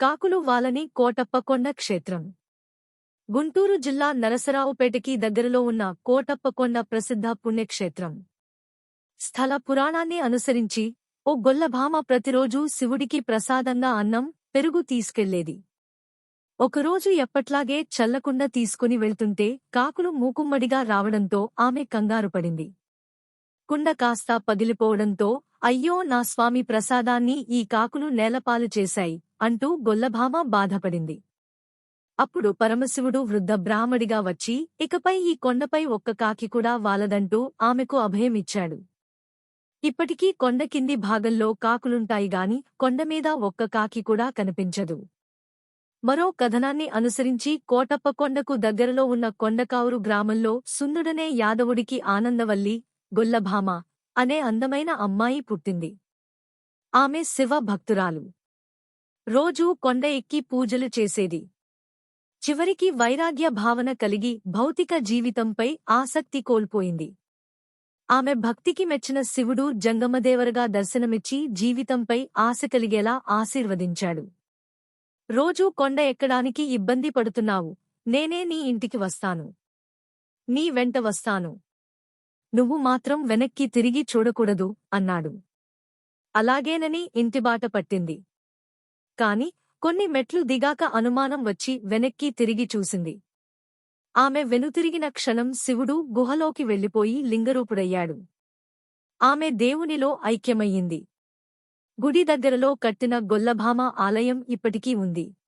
కాకులు వాలని కోటప్పకొండ క్షేత్రం. గుంటూరు జిల్లా నరసరావుపేటకి దగ్గరలో ఉన్న కోటప్పకొండ ప్రసిద్ధ పుణ్యక్షేత్రం. స్థల పురాణాన్ని అనుసరించి ఓ గొల్లభామ ప్రతిరోజూ శివుడికి ప్రసాదంగా అన్నం పెరుగు తీసుకెళ్ళేది. ఒకరోజు ఎప్పట్లాగే చల్లకుండ తీసుకుని వెళ్తుంటే కాకులు మూకుమ్మడిగా రావడంతో ఆమె కంగారుపడింది కుండ కాస్త పగిలిపోవడంతో అయ్యో నా స్వామి ప్రసాదాన్ని ఈ కాకులు నేలపాలు చేశాయి. అంటూ గొల్లభామ బాధపడింది. అప్పుడు పరమశివుడు వృద్ధ బ్రాహ్మడిగా వచ్చి ఇకపై ఈ కొండపై ఒక్క కాకి కూడా వాలదంటూ ఆమెకు అభయమిచ్చాడు. ఇప్పటికీ కొండ కింది భాగంలో కాకులుంటాయి గాని కొండమీద ఒక్క కాకి కూడా కనిపించదు. మరో కథనాన్ని అనుసరించి కోటప్ప కొండకు దగ్గరలో ఉన్న కొండకావురు గ్రామంలో సుందుడనే యాదవుడికి ఆనందవల్లి గొల్లభామ అనే అందమైన అమ్మాయి పుట్టింది. ఆమె శివ భక్తురాలు రోజూ కొండ ఎక్కి పూజలు చేసేది. చివరికి వైరాగ్య భావన కలిగి భౌతిక జీవితంపై ఆసక్తి కోల్పోయింది. ఆమె భక్తికి మెచ్చిన శివుడు జంగమదేవరగా దర్శనమిచ్చి జీవితంపై ఆశ కలిగేలా ఆశీర్వదించాడు. రోజూ కొండ ఎక్కడానికి ఇబ్బంది పడుతున్నావు. నేనే నీ ఇంటికి వస్తాను. నీ వెంట వస్తాను. నువ్వు మాత్రం వెనక్కి తిరిగి చూడకూడదు అన్నాడు. అలాగేనని ఇంటిబాట పట్టింది. కాని కొన్ని మెట్లు దిగాక అనుమానం వచ్చి వెనక్కి తిరిగి చూసింది. ఆమె వెనుతిరిగిన క్షణం శివుడు గుహలోకి వెళ్ళిపోయి లింగరూపుడయ్యాడు. ఆమె దేవునిలో ఐక్యమయ్యింది. గుడి దగ్గరలో కట్టిన గొల్లభామ ఆలయం ఇప్పటికీ ఉంది.